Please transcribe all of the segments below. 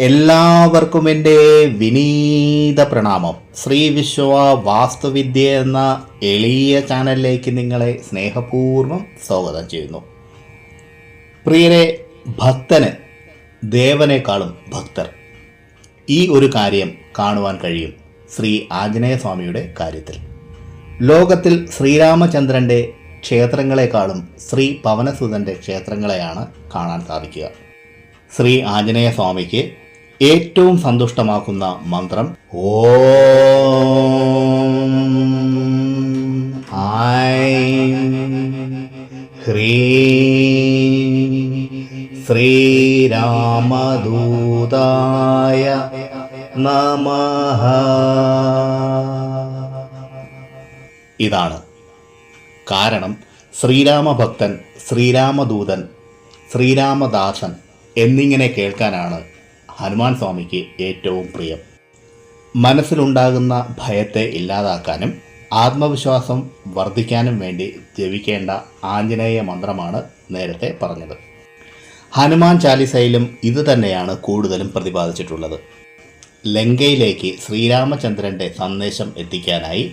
എല്ലാവർക്കും എന്റെ വിനീത പ്രണാമം. ശ്രീ വിശ്വ വാസ്തുവിദ്യ എന്ന എളിയ ചാനലിലേക്ക് നിങ്ങളെ സ്നേഹപൂർവം സ്വാഗതം ചെയ്യുന്നു. പ്രിയരെ ഭക്തന് ദേവനേക്കാളും ഭക്തർ. ഈ ഒരു കാര്യം കാണുവാൻ കഴിയും ശ്രീ ആഞ്ജനേയ സ്വാമിയുടെ കാര്യത്തിൽ. ലോകത്തിൽ ശ്രീരാമചന്ദ്രന്റെ ക്ഷേത്രങ്ങളെക്കാളും ശ്രീ പവനസുതന്റെ ക്ഷേത്രങ്ങളെയാണ് കാണാൻ സാധിക്കുക. ശ്രീ ആഞ്ജനേയ സ്വാമിക്ക് ഏറ്റവും സന്തുഷ്ടമാക്കുന്ന മന്ത്രം ഓ ഹ്രീം ശ്രീരാമദൂതായ നമഃ. ഇതാണ് കാരണം ശ്രീരാമഭക്തൻ ശ്രീരാമദൂതൻ ശ്രീരാമദാസൻ എന്നിങ്ങനെ കേൾക്കാനാണ് ഹനുമാൻ സ്വാമിക്ക് ഏറ്റവും പ്രിയം. മനസ്സിലുണ്ടാകുന്ന ഭയത്തെ ഇല്ലാതാക്കാനും ആത്മവിശ്വാസം വർദ്ധിക്കാനും വേണ്ടി ജപിക്കേണ്ട ആഞ്ജനേയ മന്ത്രമാണ് നേരത്തെ പറഞ്ഞത്. ഹനുമാൻ ചാലിസയിലും ഇത് തന്നെയാണ് കൂടുതലും പ്രതിപാദിച്ചിട്ടുള്ളത്. ലങ്കയിലേക്ക് ശ്രീരാമചന്ദ്രന്റെ സന്ദേശം എത്തിക്കാനായി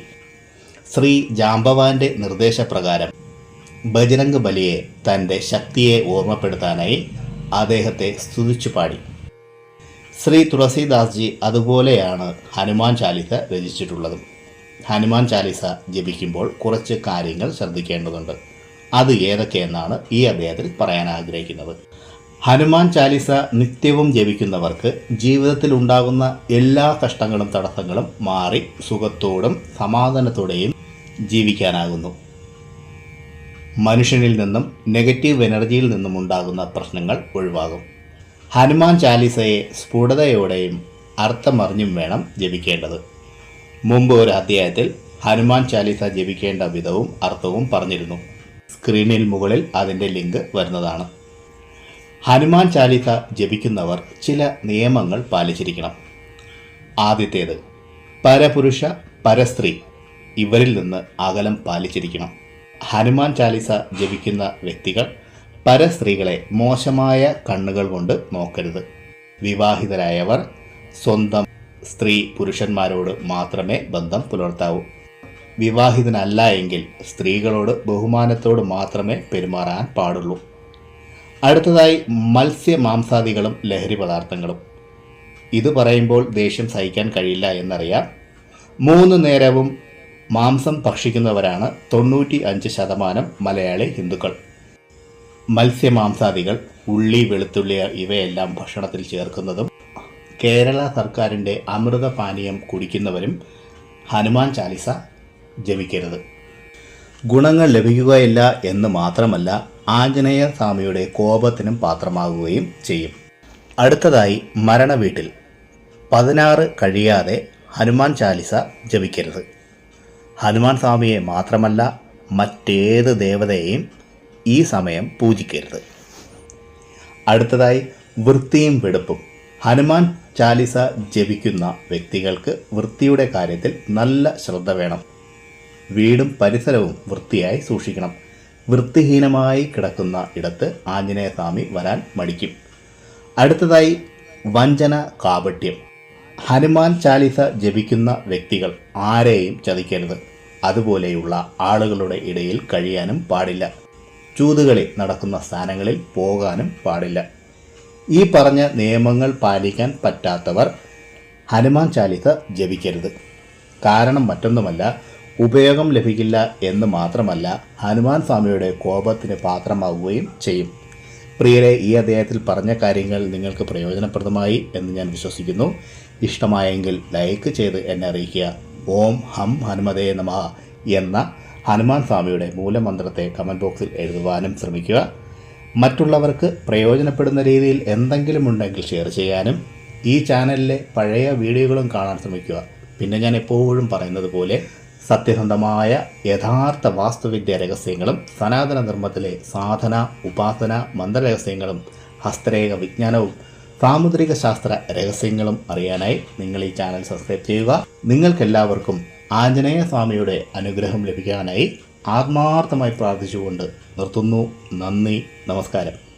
ശ്രീ ജാംബവാന്റെ നിർദ്ദേശപ്രകാരം ബജരംഗ് ബലിയെ തന്റെ ശക്തിയെ ഓർമ്മപ്പെടുത്താനായി അദ്ദേഹത്തെ സ്തുതിച്ചു പാടി ശ്രീ തുളസീദാസ്ജി അതുപോലെയാണ് ഹനുമാൻ ചാലിസ രചിച്ചിട്ടുള്ളതും. ഹനുമാൻ ചാലിസ ജപിക്കുമ്പോൾ കുറച്ച് കാര്യങ്ങൾ ശ്രദ്ധിക്കേണ്ടതുണ്ട്. അത് ഏതൊക്കെയെന്നാണ് ഈ അദ്ദേഹത്തിൽ പറയാൻ ആഗ്രഹിക്കുന്നത്. ഹനുമാൻ ചാലിസ നിത്യവും ജപിക്കുന്നവർക്ക് ജീവിതത്തിൽ ഉണ്ടാകുന്ന എല്ലാ കഷ്ടങ്ങളും തടസ്സങ്ങളും മാറി സുഖത്തോടും സമാധാനത്തോടെയും ജീവിക്കാനാകുന്നു. മനുഷ്യനിൽ നിന്നും നെഗറ്റീവ് എനർജിയിൽ നിന്നും ഉണ്ടാകുന്ന പ്രശ്നങ്ങൾ ഒഴിവാകും. ഹനുമാൻ ചാലിസയെ സ്ഫുടതയോടെയും അർത്ഥമറിഞ്ഞും വേണം ജപിക്കേണ്ടത്. മുമ്പ് ഒരു അധ്യായത്തിൽ ഹനുമാൻ ചാലിസ ജപിക്കേണ്ട വിധവും അർത്ഥവും പറഞ്ഞിരുന്നു. സ്ക്രീനിൽ മുകളിൽ അതിന്റെ ലിങ്ക് വരുന്നതാണ്. ഹനുമാൻ ചാലിസ ജപിക്കുന്നവർ ചില നിയമങ്ങൾ പാലിച്ചിരിക്കണം. ആദ്യത്തേത് പരപുരുഷ പരസ്ത്രീ ഇവരിൽ നിന്ന് അകലം പാലിച്ചിരിക്കണം. ഹനുമാൻ ചാലിസ ജപിക്കുന്ന വ്യക്തികൾ പരസ്ത്രീകളെ മോശമായ കണ്ണുകൾ കൊണ്ട് നോക്കരുത്. വിവാഹിതരായവർ സ്വന്തം സ്ത്രീ പുരുഷന്മാരോട് മാത്രമേ ബന്ധം പുലർത്താവൂ. വിവാഹിതനല്ല എങ്കിൽ സ്ത്രീകളോട് ബഹുമാനത്തോട് മാത്രമേ പെരുമാറാൻ പാടുള്ളൂ. അടുത്തതായി മത്സ്യ മാംസാദികളും ലഹരി പദാർത്ഥങ്ങളും. ഇത് പറയുമ്പോൾ ദേഷ്യം സഹിക്കാൻ കഴിയില്ല എന്നറിയാം. മൂന്ന് നേരവും മാംസം ഭക്ഷിക്കുന്നവരാണ് തൊണ്ണൂറ്റി അഞ്ച് ശതമാനം മലയാളി ഹിന്ദുക്കൾ. മത്സ്യമാംസാദികൾ ഉള്ളി വെളുത്തുള്ളി ഇവയെല്ലാം ഭക്ഷണത്തിൽ ചേർക്കുന്നതും കേരള സർക്കാരിന്റെ അമൃത പാനീയം കുടിക്കുന്നവരും ഹനുമാൻ ചാലിസ ജപിക്കരുത്. ഗുണങ്ങൾ ലഭിക്കുകയില്ല എന്ന് മാത്രമല്ല ആഞ്ജനേയ സ്വാമിയുടെ കോപത്തിനും പാത്രമാകുകയും ചെയ്യും. അടുത്തതായി മരണവീട്ടിൽ പതിനാറ് കഴിയാതെ ഹനുമാൻ ചാലിസ ജപിക്കരുത്. ഹനുമാൻ സ്വാമിയെ മാത്രമല്ല മറ്റേത് ദേവതയെയും ഈ സമയം പൂജിക്കരുത്. അടുത്തതായി വൃത്തിയും വെടുപ്പും. ഹനുമാൻ ചാലിസ ജപിക്കുന്ന വ്യക്തികൾക്ക് വൃത്തിയുടെ കാര്യത്തിൽ നല്ല ശ്രദ്ധ വേണം. വീടും പരിസരവും വൃത്തിയായി സൂക്ഷിക്കണം. വൃത്തിഹീനമായി കിടക്കുന്ന ഇടത്ത് ആഞ്ജനേയ സ്വാമി വരാൻ മടിക്കും. അടുത്തതായി വഞ്ചന കാപട്യം. ഹനുമാൻ ചാലിസ ജപിക്കുന്ന വ്യക്തികൾ ആരെയും ചതിക്കരുത്. അതുപോലെയുള്ള ആളുകളുടെ ഇടയിൽ കഴിയാനും പാടില്ല. ചൂതുകളി നടക്കുന്ന സ്ഥാനങ്ങളിൽ പോകാനും പാടില്ല. ഈ പറഞ്ഞ നിയമങ്ങൾ പാലിക്കാൻ പറ്റാത്തവർ ഹനുമാൻ ചാലിസ ജപിക്കരുത്. കാരണം മറ്റൊന്നുമല്ല ഉപയോഗം ലഭിക്കില്ല എന്ന് മാത്രമല്ല ഹനുമാൻ സ്വാമിയുടെ കോപത്തിന് പാത്രമാവുകയും ചെയ്യും. പ്രിയരെ ഈ അദ്ദേഹത്തിൽ പറഞ്ഞ കാര്യങ്ങൾ നിങ്ങൾക്ക് പ്രയോജനപ്രദമായി എന്ന് ഞാൻ വിശ്വസിക്കുന്നു. ഇഷ്ടമായെങ്കിൽ ലൈക്ക് ചെയ്ത് എന്നെ അറിയിക്കുക. ഓം ഹം ഹനുമതേ നമ എന്ന ഹനുമാൻ സ്വാമിയുടെ മൂലമന്ത്രത്തെ കമന്റ് ബോക്സിൽ എഴുതുവാനും ശ്രമിക്കുക. മറ്റുള്ളവർക്ക് പ്രയോജനപ്പെടുന്ന രീതിയിൽ എന്തെങ്കിലും ഉണ്ടെങ്കിൽ ഷെയർ ചെയ്യാനും ഈ ചാനലിലെ പഴയ വീഡിയോകളും കാണാൻ ശ്രമിക്കുക. പിന്നെ ഞാൻ എപ്പോഴും പറയുന്നത് പോലെ സത്യസന്ധമായ യഥാർത്ഥ വാസ്തുവിദ്യ രഹസ്യങ്ങളും സനാതന ധർമ്മത്തിലെ സാധന ഉപാസന മന്ത്രരഹസ്യങ്ങളും ഹസ്തരേഖ വിജ്ഞാനവും സാമുദ്രിക ശാസ്ത്ര രഹസ്യങ്ങളും അറിയാനായി നിങ്ങൾ ഈ ചാനൽ സബ്സ്ക്രൈബ് ചെയ്യുക. നിങ്ങൾക്കെല്ലാവർക്കും ആഞ്ജനേയ സ്വാമിയുടെ അനുഗ്രഹം ലഭിക്കാനായി ആത്മാർത്ഥമായി പ്രാർത്ഥിച്ചുകൊണ്ട് നിർത്തുന്നു. നന്ദി. നമസ്കാരം.